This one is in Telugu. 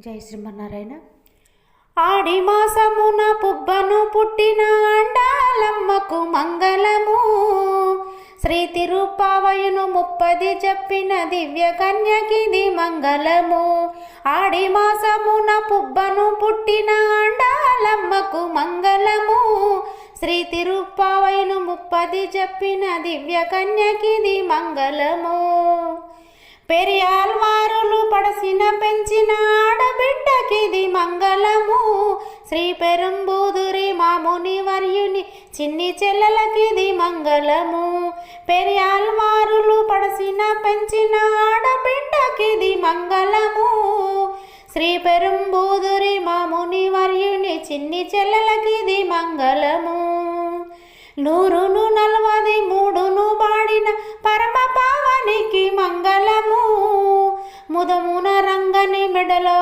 జై శ్రీమన్నారాయణ. ఆడి మాసమున పుబ్బను పుట్టిన అండాలమ్మకు మంగళము. శ్రీ తిరుపావయును ముప్పది చెప్పిన దివ్య కన్యకిది మంగళము. ఆడి మాసమున పుబ్బను పుట్టిన అండాలమ్మకు మంగళము. శ్రీ తిరుపావయును ముప్పది చెప్పిన దివ్య కన్యకిది మంగళము. పెరియాల్వారులు మంగళము. శ్రీ పెరుంబూదురి మాముని వర్యుని చిన్ని చెల్లెలకిది మంగళము. పెరియాల్మారులు పడసిన పెంచిన ఆడబిడ్డకిది మంగళము. శ్రీ పెరుంబూదురి మాముని వర్యుని చిన్ని చెల్లెలకిది మంగళము. నూరును నలవది మూడును బాడిన పరమ పావనికి మంగళము. ముదమున రంగని మెడలో